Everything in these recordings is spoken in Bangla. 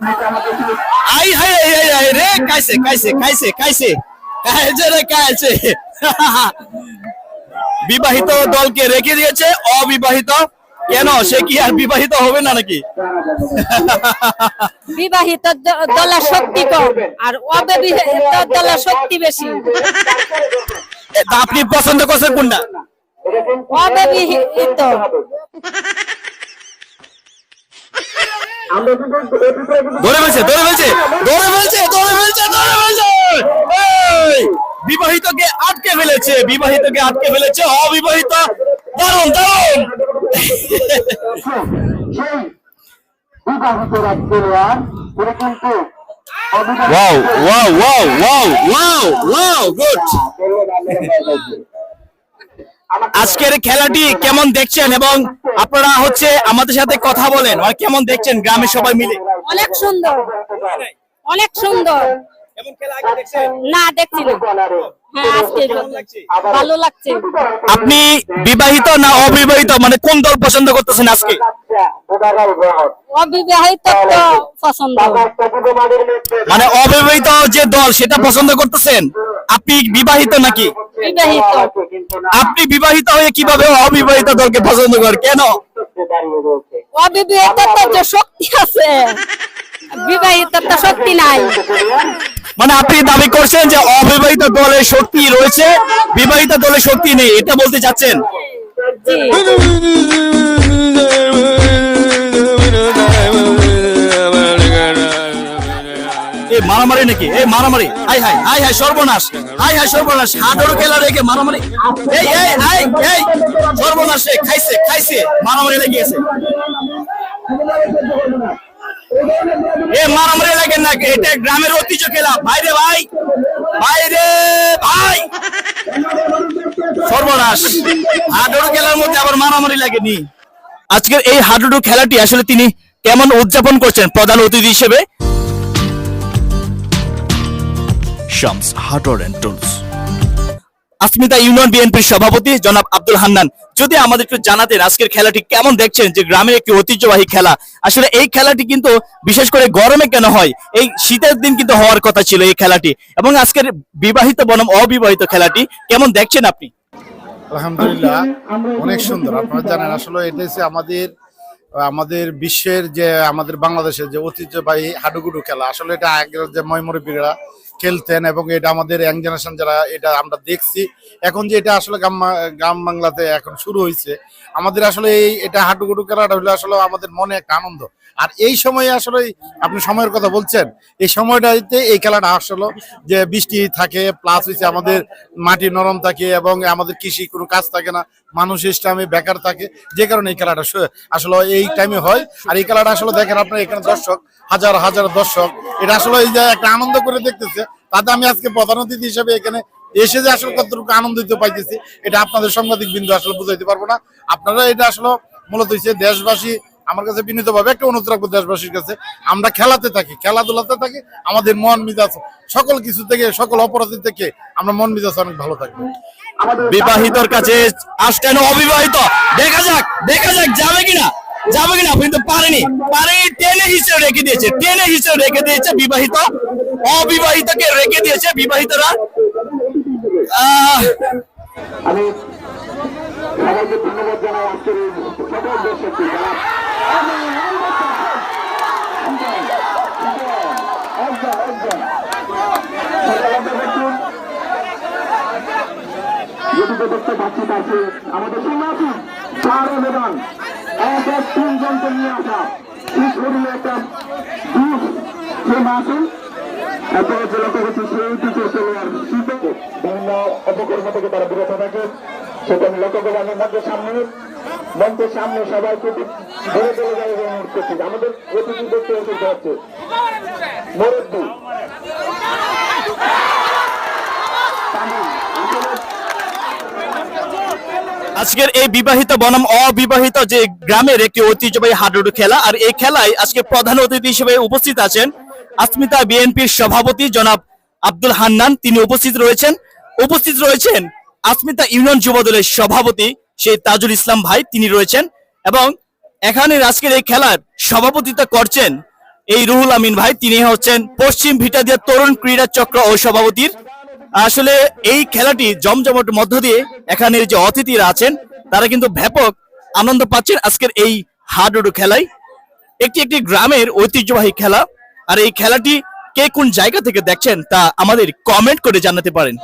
আই হাই আই আই রে কাইছে কাইছে কাইছে কাইছে। কাইছে রে কাইছে। বিবাহিত দলকে রেখে দিয়েছে অবিবাহিত। কেন? সে কি আর বিবাহিত হবে না নাকি? বিবাহিত দলা শক্তি কম আর অবিবাহিত দলা শক্তি বেশি। আপনি পছন্দ করছেন কোনটা? অবিবাহিত। ধরে ফেলছে ধরে ফেলছে ধরে ফেলছে ধরে ফেলছে ধরে ফেলছে। এই, বিবাহিতকে আটকে ফেলেছে বিবাহিতকে আটকে ফেলেছে অবিবাহিত। দারুণ দারুণ wow wow wow wow wow wow good আজকের খেলাটি কেমন দেখছেন এবং আপনারা হচ্ছে আমাদের সাথে কথা বলেন কেমন দেখছেন গ্রামের সবাই মিলে? অনেক সুন্দর। অনেক সুন্দর। কেমন খেলা আগে দেখছেন? না দেখছি না। হ্যাঁ আজকে ভালো লাগছে। আপনি বিবাহিত না অবিবাহিত? মানে কোন দল পছন্দ করতেছেন আজকে? অবিবাহিত তো পছন্দ। মানে অবিবাহিত যে দল সেটা পছন্দ করতেছেন? আপনি বিবাহিত নাকি? বিবাহিত। আপনি বিবাহিত হয়ে কীভাবে অবিবাহিত দলকে পছন্দ করেন? কেন? অবিবাহিত তো যে শক্তি আছে। বিবাহিত তো শক্তি নাই। মানে আপনি দাবি করছেন যে অবিবাহিত দলের শক্তি রয়েছে বিবাহিত দলের শক্তি নেই এটা বলতে চাচ্ছেন? মারামারি নাকি? এই মারামারি। হাই হাই হাই হাই সর্বনাশ। হাই হাই সর্বনাশ। হাডোর খেলা রেখে মারামারি? এই এই এই এই সর্বনাশ খাইছে খাইছে। মারামারি লেগে গেছে। এ মারামারি লাগে না এটা গ্রামের ঐতিহ্য খেলা। বাইরে ভাই বাইরে ভাই। সর্বনাশ। হাডুডু খেলার মধ্যে আবার মারামারি লাগেনি। আজকের এই হাডুডু খেলাটি আসলে তিনি কেমন উদযাপন করছেন প্রধান অতিথি হিসেবে? Shams hardware and tools. Asmita union বিএনপির সভাপতি জনাব আব্দুল হান্নান, যদি আমাদের একটু জানাতেন আজকের খেলাটি কেমন দেখছেন যে গ্রামের একটি ঐতিহ্যবাহী খেলা? আসলে এই খেলাটি কিন্তু বিশেষ করে গরমে কেন হয়? এই শীতের দিন কিন্তু হওয়ার কথা ছিল এই খেলাটি। এবং আজকের বিবাহিত বনাম অবিবাহিত খেলাটি কেমন দেখছেন আপনি? আলহামদুলিল্লাহ, অনেক সুন্দর। আপনারা জানেন, আসলে এটা হচ্ছে আমাদের আমাদের বিশ্বের যে, আমাদের বাংলাদেশের যে ঐতিহ্যবাহী হাডুগুডু খেলা। আসলে এটা আগের যে ময়মরবীরা খেলতেন এবং এটা আমাদের ইয়াং জেনারেশন যারা এটা আমরা দেখছি। এখন যে এটা আসলে গ্রাম গ্রাম বাংলাতে এখন শুরু হয়েছে আমাদের আসলে এই এটা হাডুগুডু খেলাটা হলো আসলে আমাদের মনে একটা আনন্দ। আর এই সময়ে আসলে আপনি সময়ের কথা বলছেন, এই সময়টাতে এই খেলাটা আসলে যে বৃষ্টি থাকে প্লাস হচ্ছে আমাদের মাটি নরম থাকে এবং আমাদের কৃষি কোনো কাজ থাকে না, মানুষ ইসলামে বেকার থাকে, যে কারণে এই খেলাটা আসলে এই টাইমে হয়। আর এই খেলাটা আসলে দেখেন আপনার এখানে দর্শক, হাজার হাজার দর্শক, এটা আসলে এই যে একটা আনন্দ করে দেখতেছে। তাতে আমি আজকে প্রধান অতিথি হিসেবে এখানে এসে যে আসলে কতটুকু আনন্দিত পাইতেছি এটা আপনাদের সাংবাদিক বিন্দু আসলে বুঝাইতে পারব না। আপনারা এটা আসলে মূলত হচ্ছে দেশবাসী আমার কাছে বিনীত ভাবে একটা অনুরোধ রাখব দেশবাসীর কাছে। আমরা খেলাতে থাকি খেলাধুলাতে থাকি আমাদের মন মিজাজ সকল কিছু থেকে সকল অপরাধী থেকে আমরা মন মিজাজ অনেক ভালো থাকব বিবাহিতর কাছে আসতেন অবিবাহিত। দেখা যাক দেখা যাক যাবে কিনা? যাবে কিনা? কিন্তু পারেনি। পারেনি, টেনে হিসেবে রেখে দিয়েছে। টেনে হিসেবে রেখে দিয়েছে বিবাহিত। অবিবাহিতকে রেখে দিয়েছে বিবাহিতরা। আমাদের সঙ্গে চার অনুদান এক তিনজনকে নিয়ে আসা। ঠিক করিলে একটা দুষ সে সেই দিকে চলে আর শীতে। বিভিন্ন থেকে তারা বিরত থাকে। করে আমি মঞ্চের সামনে মঞ্চের সামনে সবাইকে ধরে চলে যায় এবং করছি আমাদের অতিথি দেখতে হচ্ছে মুরব্বী তামিম, আসলে আজকের এই বিবাহিত বনাম অবিবাহিত যে গ্রামের একটি ঐতিহ্যবাহী হাডুডু খেলা, আর এই খেলায় আজকে প্রধান অতিথি হিসেবে উপস্থিত আছেন আসমিতা বিএনপির সভাপতি জনাব আব্দুল হান্নান। তিনি উপস্থিত রয়েছেন। উপস্থিত রয়েছেন আসমিতা ইউনিয়ন যুবদলের সভাপতি সেই তাজুল ইসলাম ভাই, তিনি রয়েছেন এবং এখানে আজকের এই খেলার সভাপতিত্ব করছেন এই রুহুল আমিন ভাই। তিনি হচ্ছেন পশ্চিম ভিটাদিয়া তরুণ ক্রীড়া চক্র ও সভাপতির আসলে এই খেলাটি জমজমট মধ্য দিয়ে এখানের যে অতিথিরা আছেন, তারা কিন্তু ব্যাপক আনন্দ পাচ্ছেন আজকের এই হাডুডু খেলায় একটি একটি গ্রামের ঐতিহ্যবাহী খেলা। আর এই খেলাটি কে কোন জায়গা থেকে দেখছেন তা আমাদের কমেন্ট করে জানাতে পারেন।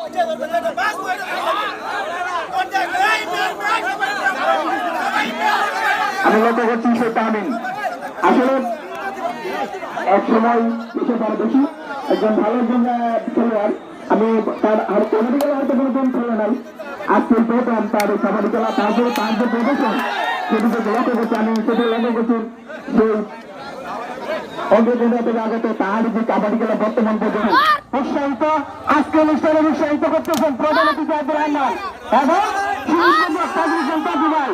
একজন ভালো খেলোয়াড়। আমি তার আর কবাডি খেলা হয়তো কোনোদিন খেলে নাই। আজকে প্রথম তার কবাডি খেলা তারপরে তার যে লক্ষ্য করছি আমি সেটি লক্ষ্য করছি থেকে আগত তার যে কাবাডি খেলা বর্তমান পর্যন্ত উৎসাহিত, আজকে অনুষ্ঠানে উৎসাহিত করতেছেন প্রধান অতিথি আব্দুল রহমান। এবং শিল্পী তাজুল হোসেন তাজু ভাই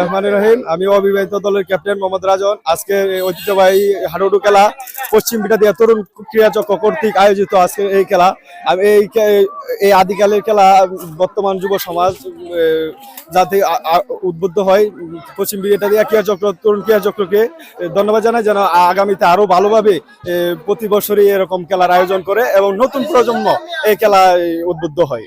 রহমান রহিম, আমি অবিবাহিত দলের ক্যাপ্টেন মোহাম্মদ রাজন। আজকে ঐতিহ্যবাহী হাডুডু খেলা পশ্চিম বিটাদিয়া তরুণ ক্রীড়া চক্র কর্তৃক আয়োজিত আজকে এই খেলা। আমি, এই এই আদিকালের খেলা বর্তমান যুব সমাজ যাতে উদ্বুদ্ধ হয় পশ্চিম বিটাদিয়া ক্রীড়া চক্র তরুণ ক্রীড়া চক্রকে ধন্যবাদ জানাই যেন আগামীতে আরও ভালোভাবে প্রতি বছরই এরকম খেলার আয়োজন করে এবং নতুন প্রজন্ম এই খেলায় উদ্বুদ্ধ হয়।